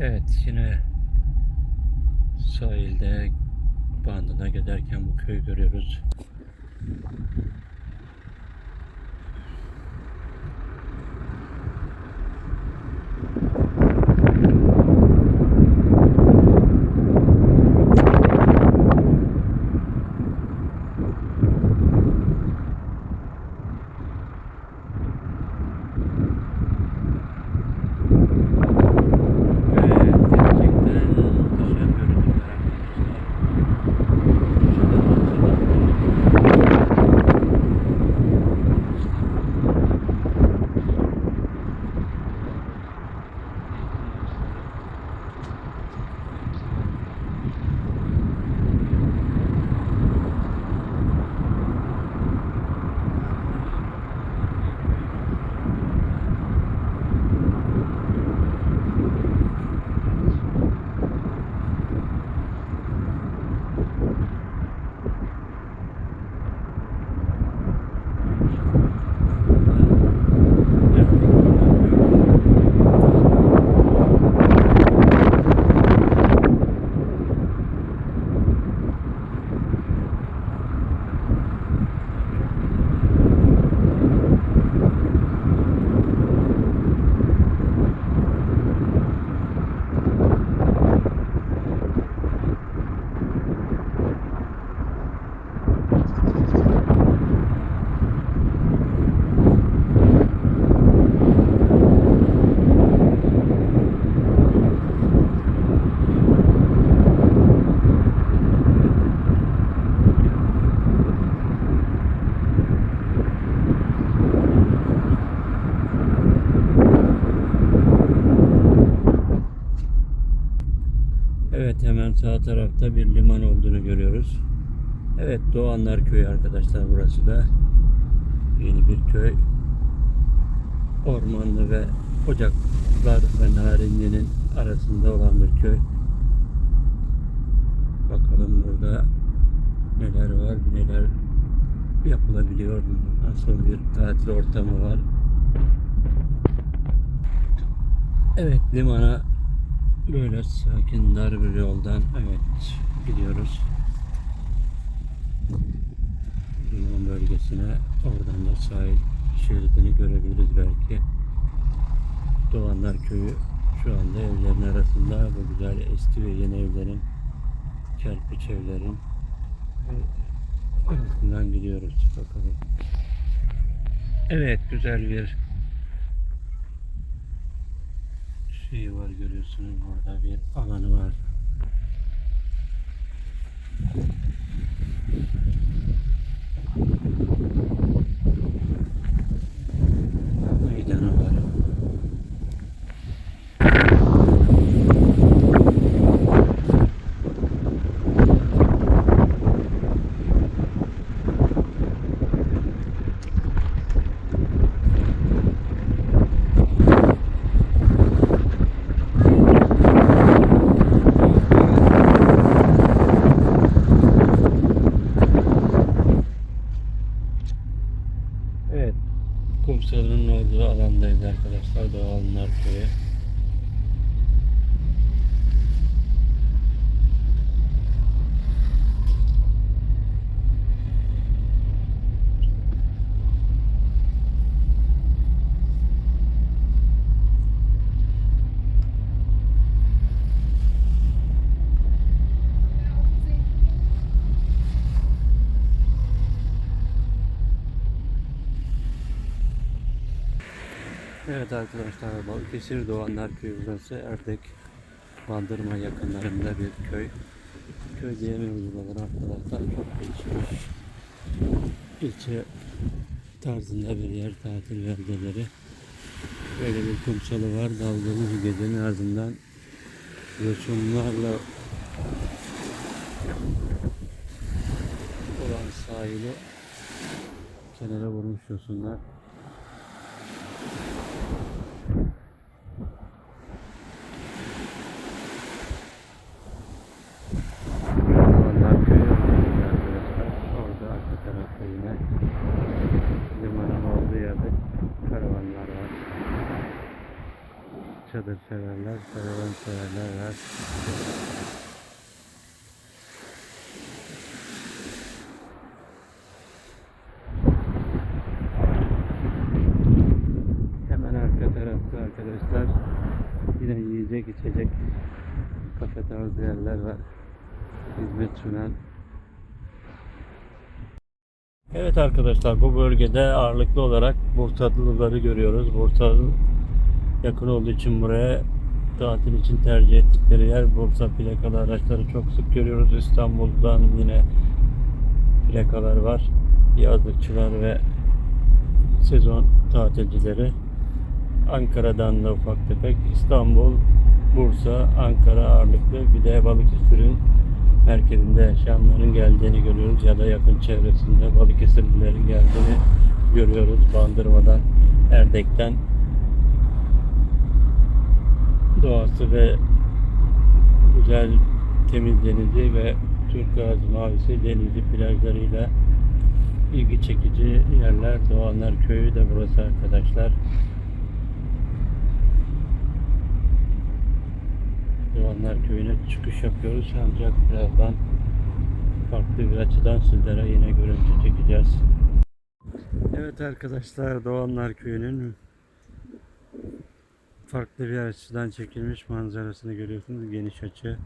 Evet yine sahilde bandına giderken bu köyü görüyoruz. Hemen sağ tarafta bir liman olduğunu görüyoruz. Evet Doğanlar Köyü arkadaşlar burası da yeni bir köy. Ormanlı ve ocaklar ve narinliğinin arasında olan bir köy. Bakalım burada neler var, neler yapılabiliyor, nasıl bir tatil ortamı var. Evet limana Böyle sakin dar bir yoldan evet gidiyoruz. Liman bölgesine oradan da sahil şeridini görebiliriz belki. Doğanlar Köyü şu anda evlerin arasında bu güzel eski ve yeni evlerin kerpiç evlerin arasından gidiyoruz bakalım. Evet güzel bir şey var görüyorsunuz burada bir alanı var. Meydanı var. Evet. Kumsalın olduğu alandayız arkadaşlar. Doğanlar Köyü. Evet arkadaşlar Balıkesir Doğanlar Köyü burası Erdek Bandırma yakınlarında bir köy. Köy diyemiyoruz buralara arkadaşlar çok gelişmiş. İlçe tarzında bir yer tatil beldeleri. Böyle bir kumsalı var dalgalı bir gecenin ardından yosunlarla olan sahili kenara vurmuş yosunlar. Doğanlar Köyü arkadaşlar. Orada arka tarafta yine limanın olduğu yerde karavanlar var. çadır severler, karavan severler var. Hemen arka tarafta arkadaşlar yine yiyecek içecek kafe tarzı yerler var. Hizmet sunan. Evet arkadaşlar bu bölgede ağırlıklı olarak Bursalıları görüyoruz. Bursa'nın yakın olduğu için buraya tatil için tercih ettikleri yer Bursa plakalı araçları çok sık görüyoruz. İstanbul'dan yine plakalar var. Yazlıkçılar ve sezon tatilcileri. Ankara'dan da ufak tefek. İstanbul, Bursa, Ankara ağırlıklı. Bir de Balıkesir'in merkezinde yaşayanların geldiğini görüyoruz ya da yakın çevresinde Balıkesirlilerin geldiğini görüyoruz. Bandırmadan, Erdek'ten doğası ve güzel temiz denizi ve turkuaz mavisi denizi plajlarıyla ilgi çekici yerler. Doğanlar Köyü de burası arkadaşlar. Doğanlar Köyü'ne çıkış yapıyoruz ancak birazdan farklı bir açıdan sizlere yine görüntü çekeceğiz. Evet arkadaşlar Doğanlar Köyü'nün farklı bir açıdan çekilmiş manzarasını görüyorsunuz geniş açı.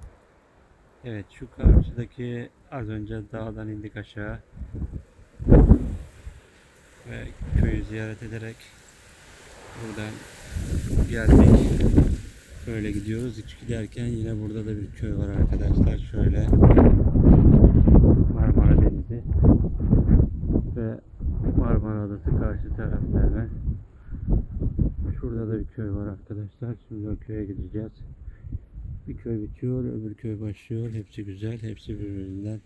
Evet şu karşıdaki az önce dağdan indik aşağı ve köyü ziyaret ederek buradan geldik. Şöyle gidiyoruz. İç giderken yine burada da bir köy var arkadaşlar. Şöyle Marmara Denizi ve Marmara Adası karşı tarafta. Şurada da bir köy var arkadaşlar. Şimdi o köye gideceğiz. Bir köy bitiyor, öbür köy başlıyor. Hepsi güzel, hepsi birbirinden